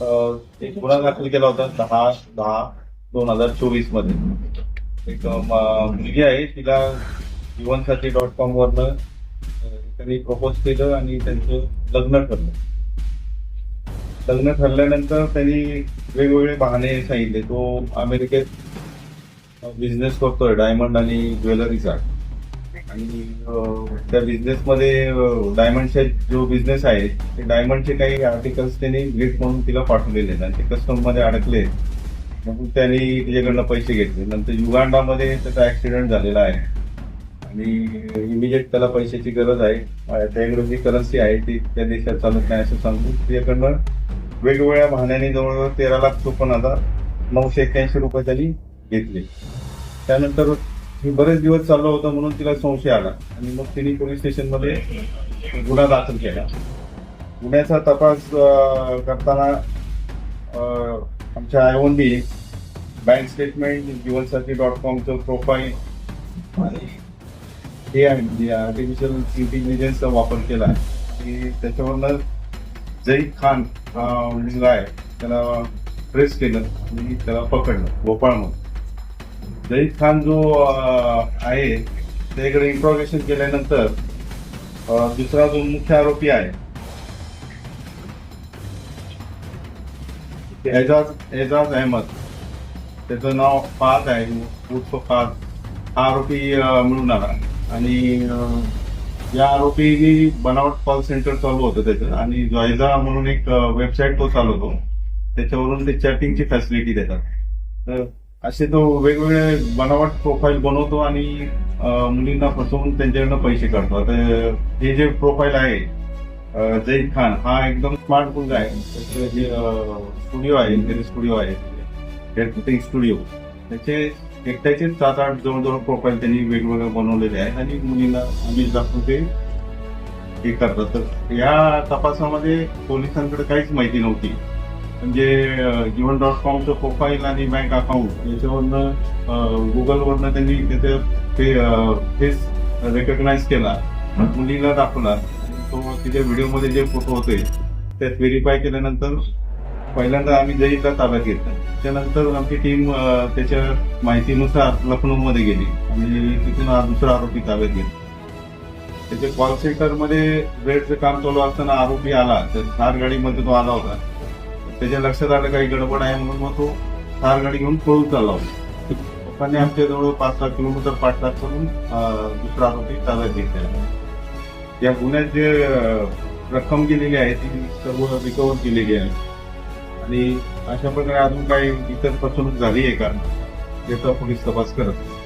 एक गुन्हा दाखल केला होता दहा दहा दोन हजार चोवीसमध्ये. एक मुलगी आहे तिला जीवनसाथी डॉट कॉम वरनं त्यांनी प्रपोज केलं आणि त्यांचं लग्न ठरलं. लग्न ठरल्यानंतर त्यांनी वेगवेगळे बहाणे सांगितले. तो अमेरिकेत बिझनेस करतोय डायमंड आणि ज्वेलरीचा आणि त्या बिझनेसमध्ये डायमंडचा जो बिझनेस आहे ते डायमंडचे काही आर्टिकल्स त्यांनी गिफ्ट म्हणून तिला पाठवलेले आहेत आणि ते कस्टममध्ये अडकले म्हणून त्यांनी तिच्याकडनं पैसे घेतले. नंतर युगांडामध्ये त्याचा ऍक्सिडेंट झालेला आहे. आणि इमिजिएट त्याला पैशाची गरज आहे. त्याकडे जी करन्सी आहे ती त्या देशात चालत नाही असं सांगून तिच्याकडनं वेगवेगळ्या बहाण्याने जवळजवळ तेरा लाख चोपन्न हजार नऊशे एक्क्याऐंशी रुपये त्यांनी घेतले. त्यानंतर मी बरेच दिवस चाललो होतं म्हणून तिला संशय आला. आणि मग तिने पोलीस स्टेशनमध्ये गुन्हा दाखल केला. गुन्ह्याचा तपास करताना आमच्या IONB bank statement Jeevansathi dot कॉमचं profile आणि हे आहे म्हणजे आर्टिफिशियल इंटेलिजन्सचा वापर केला आहे. की त्याच्यावरनं जईद खान हा मुलगा आहे. त्याला प्रेस केलं आणि त्याला पकडलं भोपाळमध्ये जईद खान जो आहे. त्याकडे इंट्रॉगेशन केल्यानंतर दुसरा जो मुख्य आरोपी आहे. एजाज एजाज अहमद. त्याचं नाव पाच आहे. उर्फ पाच. हा आरोपी मिळून आला आणि या आरोपीनी बनावट कॉल सेंटर चालू होतं त्याचं. आणि जॉयझा म्हणून एक वेबसाईट तो चालवतो. त्याच्यावरून ते चॅटिंगची फॅसिलिटी देतात. तर असे तो वेगवेगळे बनावट प्रोफाईल बनवतो आणि मुलींना फसवून त्यांच्याकडनं पैसे काढतो. आता हे जे प्रोफाईल आहे जईद खान हा एकदम स्मार्ट मुलगा आहे. त्याचं जे स्टुडिओ आहे इंटेरियर स्टुडिओ आहे. हेअरकटिंग स्टुडिओ त्याचे एकट्याचे सात आठ जवळजवळ प्रोफाईल त्यांनी वेगवेगळे बनवलेले आहेत आणि मुलींना आम्ही दाखवून ते हे करतात. तर या तपासामध्ये पोलिसांकडे काहीच माहिती नव्हती. म्हणजे जीवन डॉट कॉमचं प्रोफाईल आणि बँक अकाउंट याच्यावरनं गुगलवरनं त्यांनी त्याचं ते फेस रेकग्नाइज केला. मुलीला दाखवला. तो तिच्या व्हिडिओमध्ये जे फोटो होते त्यात व्हेरीफाय केल्यानंतर पहिल्यांदा आम्ही जईला ताब्यात घेतला. त्यानंतर आमची टीम त्याच्या माहितीनुसार लखनौमध्ये गेली. आणि तिथून हा दुसरा आरोपी ताब्यात घेतला. त्याच्या कॉल सेंटरमध्ये रेडचं काम चालू असताना आरोपी आला. तर थार गाडीमध्ये तो आला होता. त्याच्या लक्षात आलं काही गडबड आहे म्हणून मग तो थार गाडी घेऊन पळून चालला होता. पप्पांनी आमच्या जवळ पाच सहा किलोमीटर पाठलाग करून दुसरा आरोपी ताब्यात घेतलेला या गुन्ह्यात जे रक्कम गेलेली आहे ती सर्व रिकवर केलेली आहे. आणि अशा प्रकारे अजून काही इतर फसवणूक झाली आहे का याचा पोलीस तपास करत आहे.